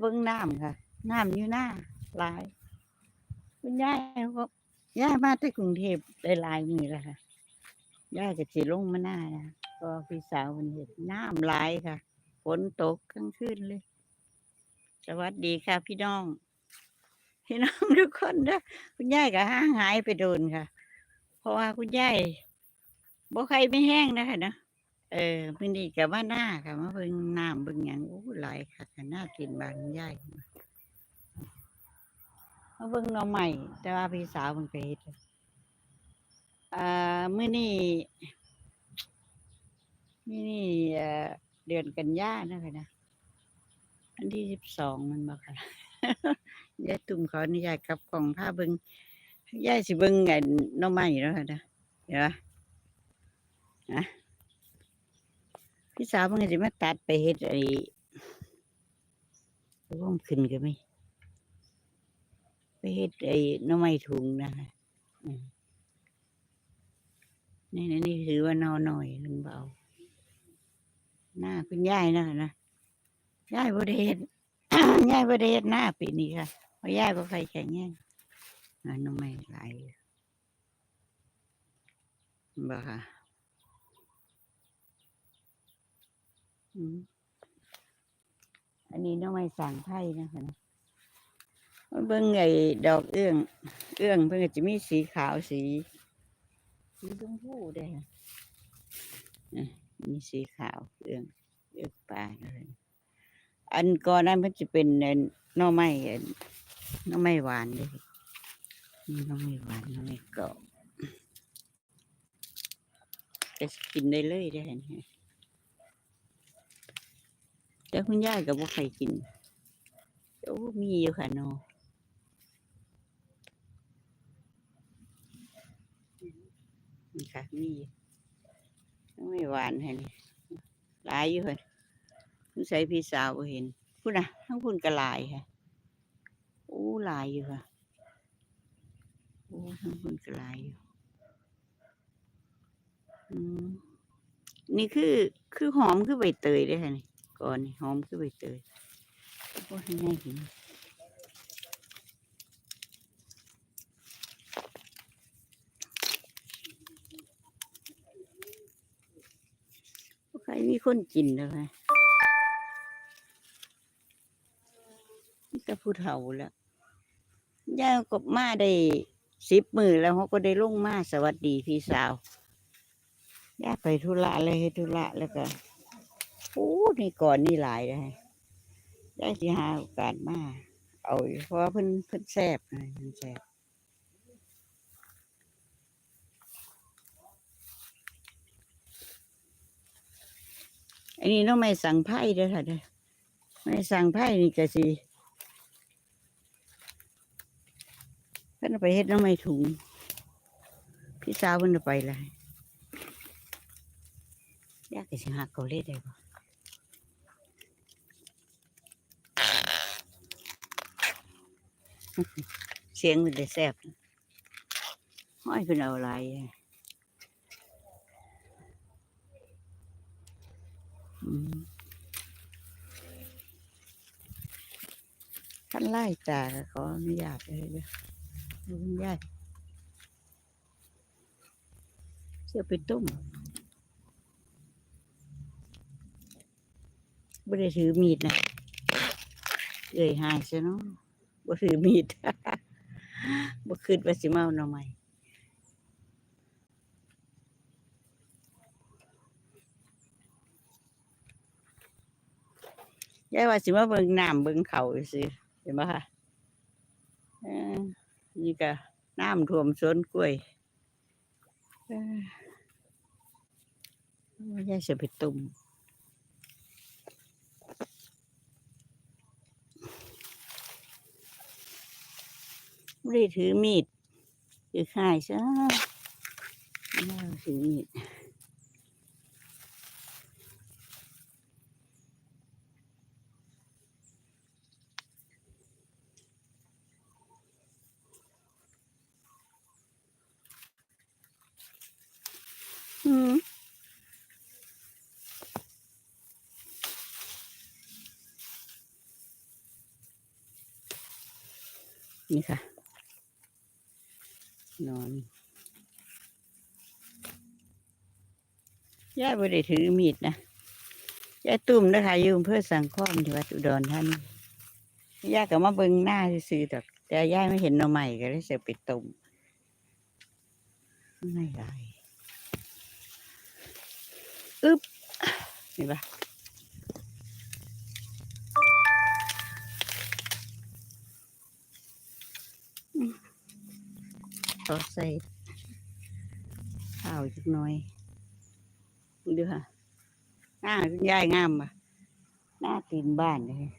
เบิ่งน้ำค่ะ น้ำอยู่หน้าหลาย คุณยายเขาก็ยายมาที่กรุงเทพได้หลายมือแล้วค่ะยายก็สิลงมาหน้านะก็พี่สาวมันเห็นน้ำหลายค่ะฝนตกกลางคืนเลย สวัสดีค่ะ พี่น้อง พี่น้องทุกคนนะคุณยายก็ห่างหายไปโดนค่ะ เพราะว่าคุณยายบ่ใครไม่แห้งนะคะเนาะ เออมื้อนี้ก็มาหน้าค่ะมาเบิ่งน้ำเบิ่งหยังโอ้หลายค่ะก็น่ากินบานคุณยายมาเบิ่งหน่อใหม่แต่ว่าพี่สาวมันก็เฮ็ดแล้วอ่ามื้อนี้มื้อนี้เอ่อเดือนกันยานะคะนะอันที่สิบสองมันบ่ค่ะยายตุ่มขออนุญาตกับกล่องผ้าเบิ่งยายสิเบิ่งไอ้หน่อใหม่เนาะค่ะนะเห็นปะนะ พี่สาวมันก็สิมาตัดไปเฮ็ดไอ้ร่วมขึ้นก็ไม่ไปเฮ็ดไอ้น่อไม้ถุงนะคะนี่นี่นี่ถือว่านอหน่อยหนึ่งเบาหน้าคุณยายนะคะนะยายบ่ได้เฮ็ดยายบ่ได้เฮ็ดหน้าปีนี้ค่ะเพราะยายบ่ใครแข็งแรงน้องไม่หลบ่ค่ะ อันนี้น้องไม่สั่งไผ่นะคะนะเบิ่งไอ้ดอกเอื้อง เอื้องเพิ่นก็จะมีสีขาวสี สีชมพูด้วยมีสีขาวเอื้องเอื้องปลาอันก่อนนั้นมันจะเป็นเอ่อหน่อไม้เอ่อหน่อไม้หวานเลยนี่น่อไม้หวานน่อไม้กรอบจะกินได้เลยได้อเนี่ย แต่คุณยายกับว่ใครกินโอ้มีอยู่ค่ะนอนี่ค่ะมีไม้หวานให้นี่หลายอยู่ค่ะคุณใส่พี่สาวเห็นคุณน่ะทั้งคุณกระลายค่ะโอ้หลายอยู่ค่ะโอ้ทั้งคุณกระลายอยู่อืมนี่คือคือหอมคือใบเตยเลยค่ะนี่ ก่อนหอมคือใบเตยโอ้ให้ง่ายกินใครมีคนกินเลยนี่ก็ผู้เฒ่าแล้วย่าก็มาได้สิบมือแล้วเขาก็ได้ลงมาสวัสดีพี่สาวย่าไปธุระเลยธุระแล้วก็ โอ้นี่ก่อนนี่หลายเลยย่าสิหาโอกาสมาเอาอีเพราะว่าเพิ่นเพิ่นแซบเพิ่นแซบอันนี้น้องไม่สั่งไพ่เด้อค่ะเด้อไม่สั่งไพ่นี่ก็สิเพิ่นเอาไปเฮ็ดน้องไม่ถุง พี่สาวเพิ่นเอาไปเลยยากจะสิหักเขาเล่ได้บ่ เสียงมันได้แซ่บห้อยเพิ่นเอาอะไรท่านไล่ตาก็ขออนุญาตเลยเด้อขออนุญาตเสื้อไปต้มบ่ได้ถือมีดนะเอ้ยหายซะเนาะ บ่ถือมีดบ่คิดว่าสิมาเอาหน่อไม้ยายว่าสิมาเบิ่งน้ำเบิ่งเขาซื่อเห็นบ่คะนี่ก็น้ำท่วมสวนกล้วยยายสิไปตุ่ม ไม่ได้ถือมีดถือข่ายซะไม่ได้ถือมีดอืมนี่ค่ะ นอนย่าไม่ได้ถือมีดนะย่าตุ่มนะคะอยืมเพื่อสังคมที่วัดอุดรท่านย่าก็มาเบิ่งหน้าซื่อๆแต่แต่ย่าไม่เห็นหน่อใหม่ก็เลยเสียไปตุ่มไม่ได้อึ๊บเห็นปะ ขอใส่ข้าวจักหน่อยดูค่ะหน้าคุณยายงามปะหน้าตีนบ้านเลย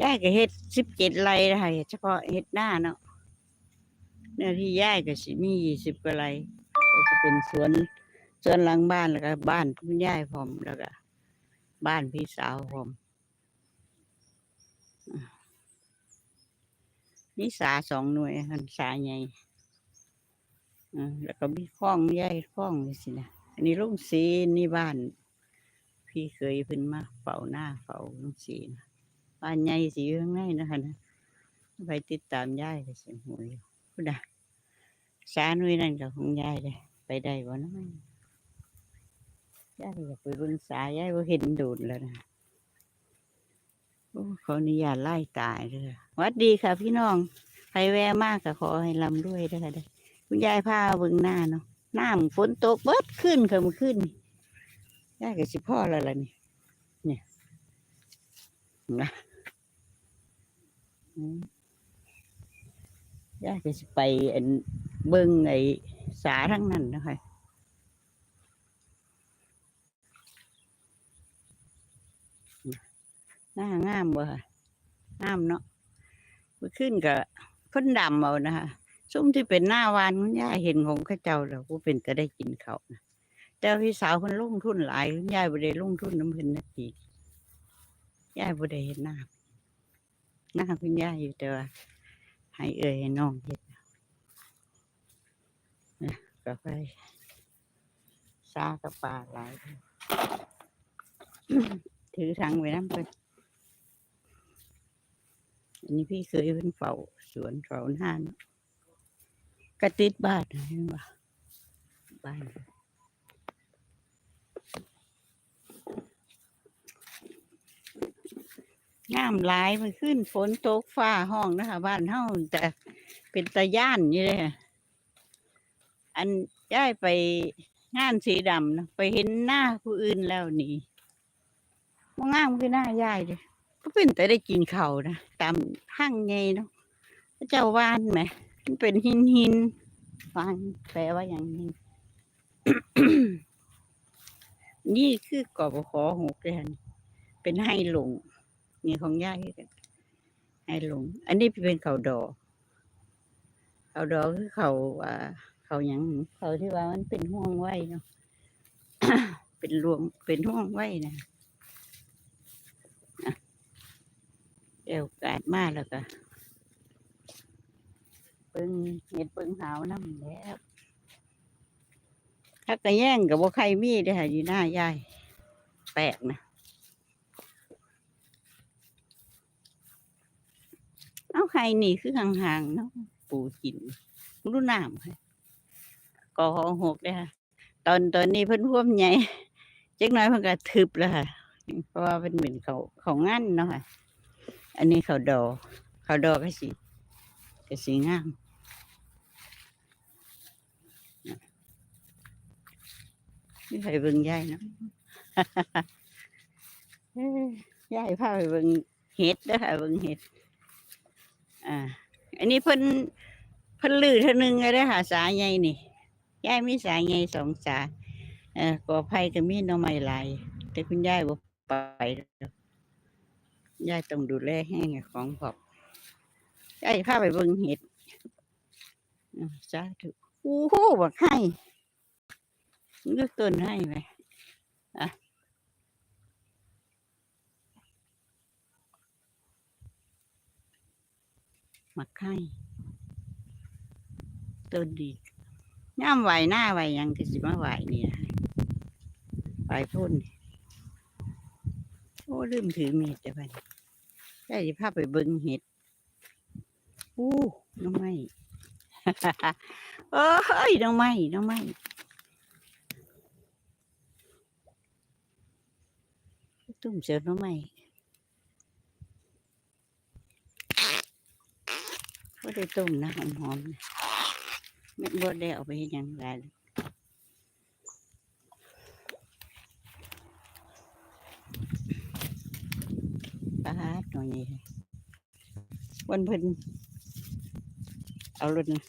ยายก็เฮ็ดสิบเจ็ดไร่นะคะเฉพาะเฮ็ดหน้าเนาะเนื้อที่ยายก็สิมียี่สิบกว่าไร่ก็จะเป็นสวนสวนหลังบ้านแล้วก็บ้านคุณยายพร้อมแล้วก็บ้านพี่สาวพร้อมอะ นี่สาสองหน่วยคันสาใหญ่อ่าแล้วก็มีคลองใหญ่คลองนี่สินะอันนี้ลุงซีนี่บ้าน พี่เคยเพิ่นมาเฝ้าหน้าเฝ้าลุงซีนะบ้านใหญ่สิอยู่ข้างในนะคะนะไปติดตามยายก็สิหวยพุดนะสาหน่วยนั่นก็ของยายเลยไปได้บ่นะยายอยากไปเบิ่งสายยายบ่าเห็นโดดแล้วนะ ขออนุญาตไล่ตายเลยวัดดีค่ะพี่น้องใครแวะมากก็ขอให้ลำด้วยด้วยค่ะเด้อคุณยายพาเบิ่งหน้าเนาะน้ำฝนตกเบิดขึ้นค่ะมันขึ้นยายก็สิพ่อแล้วล่ะนี่เนี่ยนะยายก็สิไปเบิ่งไอ้สาทั้งนั้นนะคะ หน้างามบ่ค่ะงามเนาะมื่อขึ้นกับพ่นดำเอานะคะซุ้มที่เป็นหน้าวานคุณย่าเห็นของข้าเจ้าแล้วผู้เป็นก็ได้กินเขานะแต่พี่สาวคนลงทุนหลายคุณยายบ่ได้ลงทุนน้ำเพิ่นนาทียายบ่ได้เห็นหน้าหน้าคุณย่าอยู่แต่ว่าให้เอ่ยให้น้องเห็นนะก็ไปซากับปลาหลายถือถังไว้น้ำเพิ่น อันนี้พี่เคยเป็นเฝ้าสวนเฝ้าหน้านกระติดบ้านเห็นปะบ้านงามหลายมันขึ้นฝนตกฟ้าห้องนะคะ บ้านเฮาแต่เป็นตะย่านอยู่เลยอันย้ายไปงานสีดำนะไปเห็นหน้าผู้อื่นแล้วนี่ว่างามคือหน้ายายเลย ก็เป็นแต่ได้กินเขานะตามห้างไงเนาะพระเจ้าว่านไหมมันเป็นหินหินวานแปลว่าอย่างนี้ นี่คือกอบขอหกเลยเป็นให้หลงนี่ของย่าคือกันให้หลง อันนี้เป็นเขาดอกเขาดอกคือเขาอ่าเขาหยังเขาที่ว่ามันเป็นห่วงไว้เนาะเป็นรวงเป็นห่วงไว้นะ เอวกาดมากแล้วก็เปิงเห็ดเปิงหาวน้ำแล้วถ้ากระแย่งกับว่าใครมีได้อค่ะอยู่หน้ายาย แปลกนะเอาใครนี่คือห่างๆเนาะปูกินรู้น้ำค่ะกอหกเลยค่ะ ตอนตอนนี้เพิ่นพ่วมใหญ่เจ๊กน้อยเพิ่นก็ทึบแล้วค่ะ เพราะว่าเป็นเหมือนเขาเขางั้นเนาะค่ะ อันนี้เขาดอเขาดอก็สีก็สีงามนี่ไปเบิ่งยายเนาะยายพาไปเบิ่งเห็ดเด้อค่ะเบิ่งเห็ด อ่า อันนี้เพิ่นเพิ่นลือเท่านึงเลยค่ะสาใหญ่นี่ยายมีสาใหญ่สองสาเออกอไผ่ก็มีน่องไม้หลายแต่คุณยายบ่ไปแล้ว ยายต้องดูแลแห้งของพอบยายพาไปเบิ่งเห็ดอ่าสาธุโอ้โหบักให้เลือกต้นให้ไหมอะมักให้ต้นดีย่ามไหวหน้าไหวยังก็สิมาไหวเนี่นะไหวพุ่นโอ้ลืมถือมีดแต่ไป ได้สิพาไปเบิ่งเห็ดอู้น้องไม้ เอ้ยน้องไม้น้องไม้ตุ่มเสือน้องไม้ก็ได้ต้มนะหอมๆนะไม่บ่ได้เอาไปยังไรเลย ปลาหน่อยวันเพิ่นเอารถนะ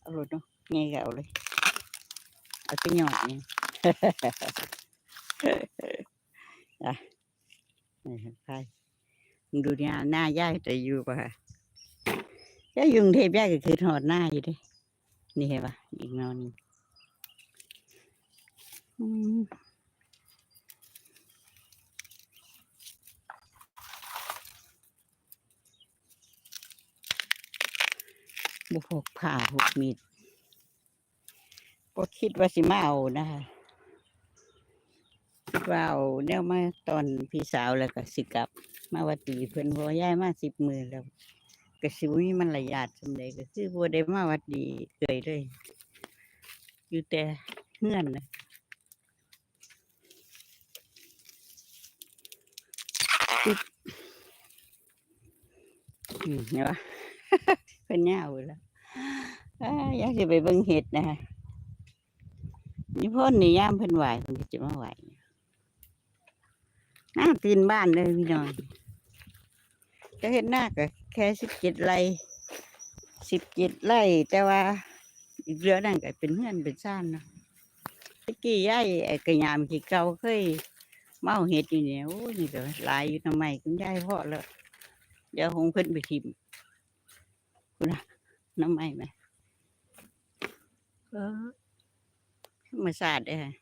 เอารถเนาะไงก็เอาเลย เอาไปหยอดนี่อะนี่ครับไปมึงดูเนี่ยหน้าย่ายแต่อยู่ป่ะย่ายอยุงเทพย่ายก็คือถอดหน้าอยู่ด้นี่เห็นปะอีกนอนงอืม บุพกผ่าพกมีดก็คิดว่าสิมาเอานะคะคิดว่าเอาแนวมาตอนพี่สาวแล้วก็สิกลับ มาวัดดีเพิ่อนเพอย้ายมาสิบมือแล้วก็สิบ่มีมันระยาดสำใดก็คือบ่ได้มาวัดดีเกยเลย อยู่แต่เฮือนนะอืมเห็นปะ เพิ่นยาวอยู่แล้วอยากสิไปเบิ่งเห็ดนะฮะนี่พ่นนี่ยามเพิ่นไหวเพิ่นจะมาไหวน้าตีนบ้านเลยพี่น้องก็เห็นหน้าก็แค่สิบเจ็ดไร่สิบเจ็ดไร่แต่ว่าอีกเรือนั่นก็เป็นเฮือนเป็นซ่านเนาะตะกี้ยายไอ้กระยามที่เก่าเคยเมาเห็ดอยู่เนี่ยโอ้ยนี่ก็หลายอยู่ทำไมคุณยายพ่อแล้วเดี๋ยวคงเพิ่นไปทิม นะน้ำไม้ไหมเออธรรมศาสตร์เด้อ